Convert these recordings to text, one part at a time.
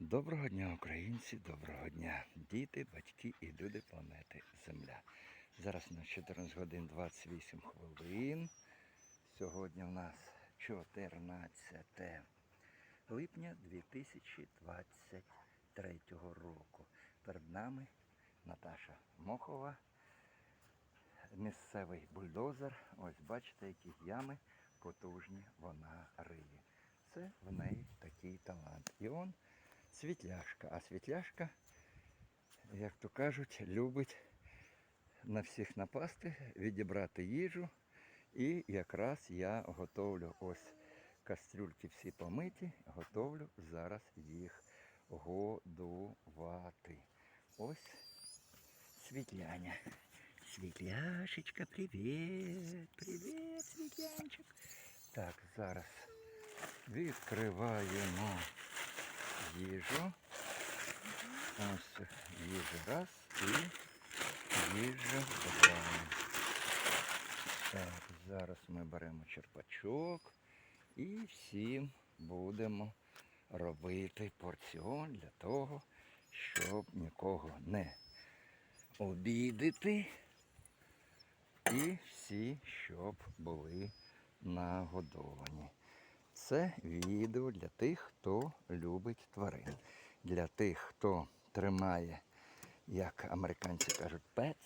Доброго дня, українці, доброго дня, діти, батьки і люди планети Земля. Зараз на 14 годин 28 хвилин. Сьогодні у нас 14 липня 2023 року. Перед нами Наташа Мохова, місцевий бульдозер. Ось бачите, які ями потужні вона риє. Це в неї такий талант. І он світляшка. А світляшка, як то кажуть, любить на всіх напасти, відібрати їжу. І якраз я готовлю ось кастрюльки всі помиті, готовлю зараз їх годувати. Ось світляня. Світляшечка, привіт! Привіт, світлянчик. Так, зараз відкриваємо їжу. Ось їжа раз і їжа два. Так, зараз ми беремо черпачок і всім будемо робити порціон для того, щоб нікого не обідати. І всі, щоб були нагодовані. Це відео для тих, хто любить тварин. Для тих, хто тримає, як американці кажуть, пец,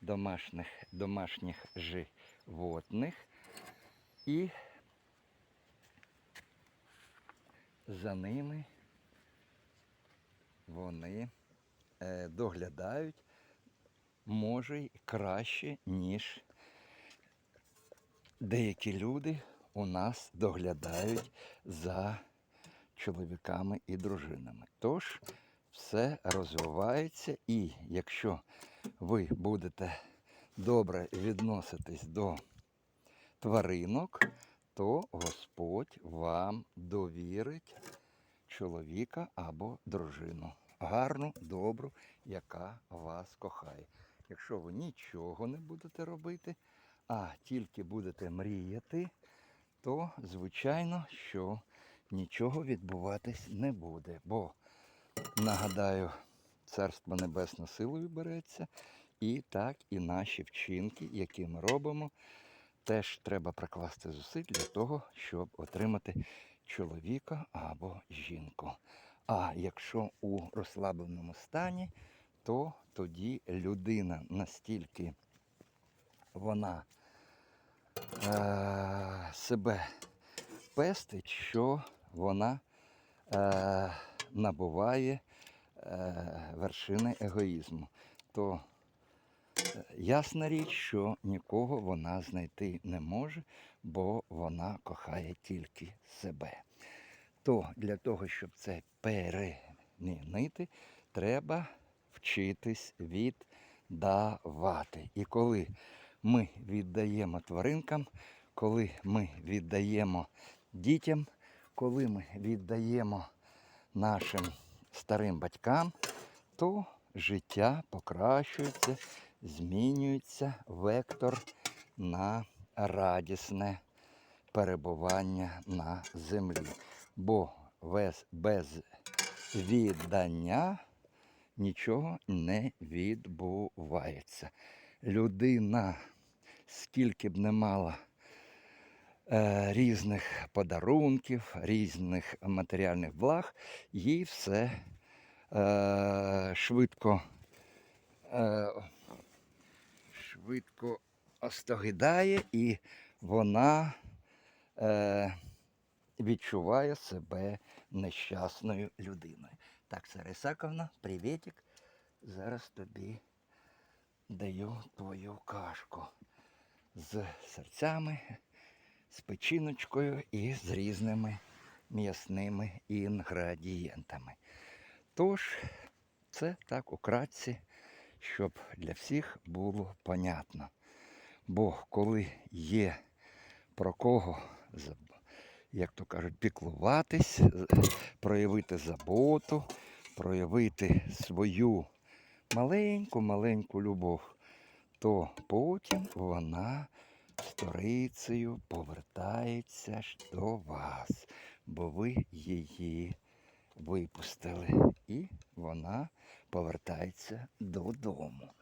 домашніх, домашніх животних. І за ними вони е, доглядають, може, й краще, ніж деякі люди у нас доглядають за чоловіками і дружинами. Тож все розвивається, і якщо ви будете добре відноситись до тваринок, то Господь вам довірить чоловіка або дружину. Гарну, добру, яка вас кохає. Якщо ви нічого не будете робити, а тільки будете мріяти, то звичайно, що нічого відбуватись не буде. Бо, нагадаю, Царство Небесне силою береться, і так і наші вчинки, які ми робимо, теж треба прикласти зусиль для того, щоб отримати чоловіка або жінку. А якщо у розслабленому стані, то тоді людина настільки вона е, себе пестить, що вона е, набуває е, вершини егоїзму. То е, ясна річ, що нікого вона знайти не може, бо вона кохає тільки себе. То для того, щоб це перемінити, треба вчитись віддавати. І коли ми віддаємо тваринкам, коли ми віддаємо дітям, коли ми віддаємо нашим старим батькам, то життя покращується, змінюється вектор на радісне перебування на землі. Бо без, віддання нічого не відбувається. Людина, скільки б не мала різних подарунків, різних матеріальних благ, їй все е, швидко, е, швидко остогидає і вона е, відчуває себе нещасною людиною. Так, Сара Ісаковна, привітик. Зараз тобі даю твою кашку з серцями, з печіночкою і з різними м'ясними інгредієнтами. Тож, це так украдці, щоб для всіх було понятно. Бо коли є про кого, як то кажуть, піклуватись, проявити заботу, проявити свою маленьку-маленьку любов, то потім вона сторицею повертається ж до вас, бо ви її випустили, і вона повертається додому.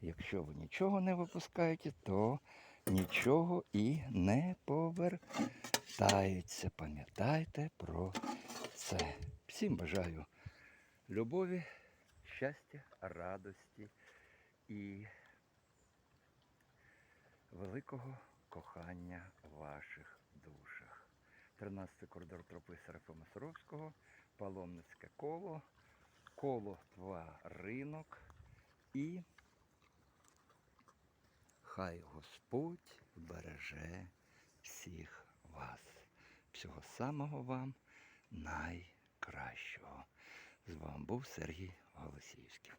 Якщо ви нічого не випускаєте, то нічого і не повертається. Пам'ятайте про це. Всім бажаю любові, щастя, радості і великого кохання в ваших душах. 13 коридор тропи Серафима Саровського, паломницьке коло, коло тваринок і хай Господь береже всіх вас. Всього самого вам найкращого. З вами був Сергій Голосіївський.